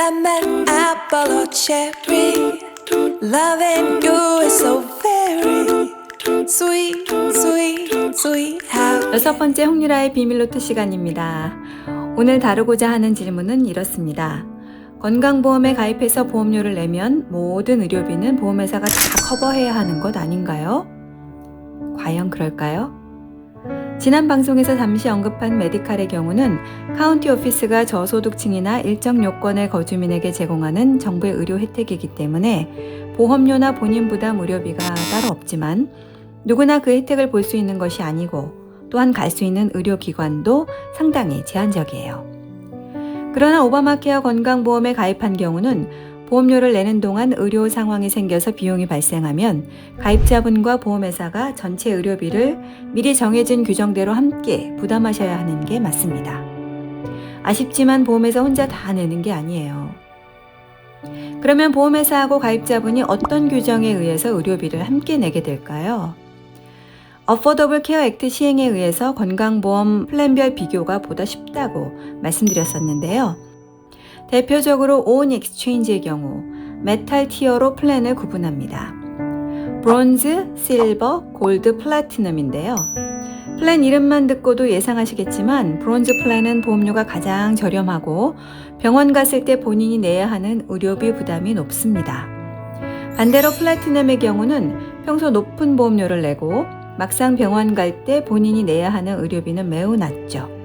lemon, apple or cherry. Loving you is so very sweet, sweet, sweet. How 여섯 번째 홍유라의 비밀노트 시간입니다. 오늘 다루고자 하는 질문은 이렇습니다. 건강보험에 가입해서 보험료를 내면 모든 의료비는 보험회사가 다 커버해야 하는 것 아닌가요? 과연 그럴까요? 지난 방송에서 잠시 언급한 메디칼의 경우는 카운티 오피스가 저소득층이나 일정 요건의 거주민에게 제공하는 정부의 의료 혜택이기 때문에 보험료나 본인 부담 의료비가 따로 없지만 누구나 그 혜택을 볼 수 있는 것이 아니고 또한 갈 수 있는 의료기관도 상당히 제한적이에요. 그러나 오바마케어 건강보험에 가입한 경우는 보험료를 내는 동안 의료 상황이 생겨서 비용이 발생하면 가입자분과 보험회사가 전체 의료비를 미리 정해진 규정대로 함께 부담하셔야 하는 게 맞습니다. 아쉽지만 보험회사 혼자 다 내는 게 아니에요. 그러면 보험회사하고 가입자분이 어떤 규정에 의해서 의료비를 함께 내게 될까요? 어포더블 케어 액트 시행에 의해서 건강보험 플랜별 비교가 보다 쉽다고 말씀드렸었는데요. 대표적으로 온 익스체인지의 경우 메탈 티어로 플랜을 구분합니다. 브론즈, 실버, 골드, 플래티넘인데요. 플랜 이름만 듣고도 예상하시겠지만 브론즈 플랜은 보험료가 가장 저렴하고 병원 갔을 때 본인이 내야 하는 의료비 부담이 높습니다. 반대로 플래티넘의 경우는 평소 높은 보험료를 내고 막상 병원 갈 때 본인이 내야 하는 의료비는 매우 낮죠.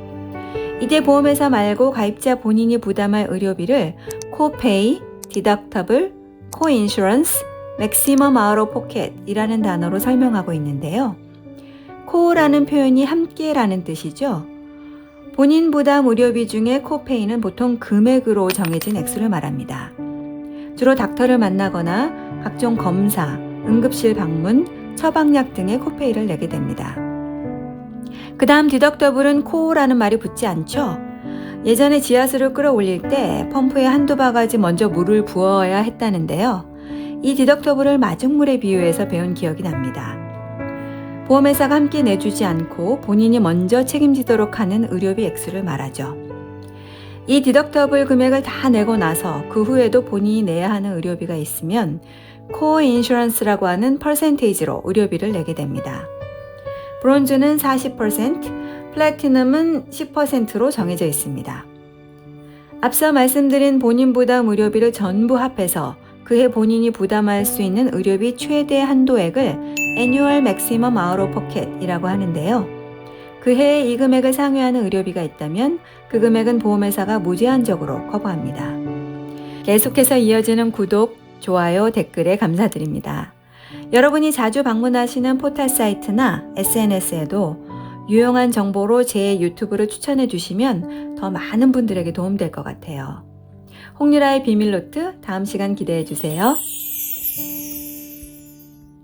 이때 보험회사 말고 가입자 본인이 부담할 의료비를 코페이, 디덕터블, 코인슈런스, 맥시멈 아우로 포켓이라는 단어로 설명하고 있는데요. 코라는 표현이 함께라는 뜻이죠. 본인 부담 의료비 중에 코페이는 보통 금액으로 정해진 액수를 말합니다. 주로 닥터를 만나거나 각종 검사, 응급실 방문, 처방약 등의 코페이를 내게 됩니다. 그 다음 디덕터블은 코라는 말이 붙지 않죠? 예전에 지하수를 끌어올릴 때 펌프에 한두 바가지 먼저 물을 부어야 했다는데요. 이 디덕터블을 마중물에 비유해서 배운 기억이 납니다. 보험회사가 함께 내주지 않고 본인이 먼저 책임지도록 하는 의료비 액수를 말하죠. 이 디덕터블 금액을 다 내고 나서 그 후에도 본인이 내야 하는 의료비가 있으면 코어 인슈런스라고 하는 퍼센테이지로 의료비를 내게 됩니다. 브론즈는 40%, 플래티넘은 10%로 정해져 있습니다. 앞서 말씀드린 본인 부담 의료비를 전부 합해서 그해 본인이 부담할 수 있는 의료비 최대 한도액을 Annual Maximum Out of Pocket이라고 하는데요. 그해에 이 금액을 상회하는 의료비가 있다면 그 금액은 보험회사가 무제한적으로 커버합니다. 계속해서 이어지는 구독, 좋아요, 댓글에 감사드립니다. 여러분이 자주 방문하시는 포털 사이트나 SNS에도 유용한 정보로 제 유튜브를 추천해 주시면 더 많은 분들에게 도움될 것 같아요. 홍유라의 비밀노트 다음 시간 기대해 주세요.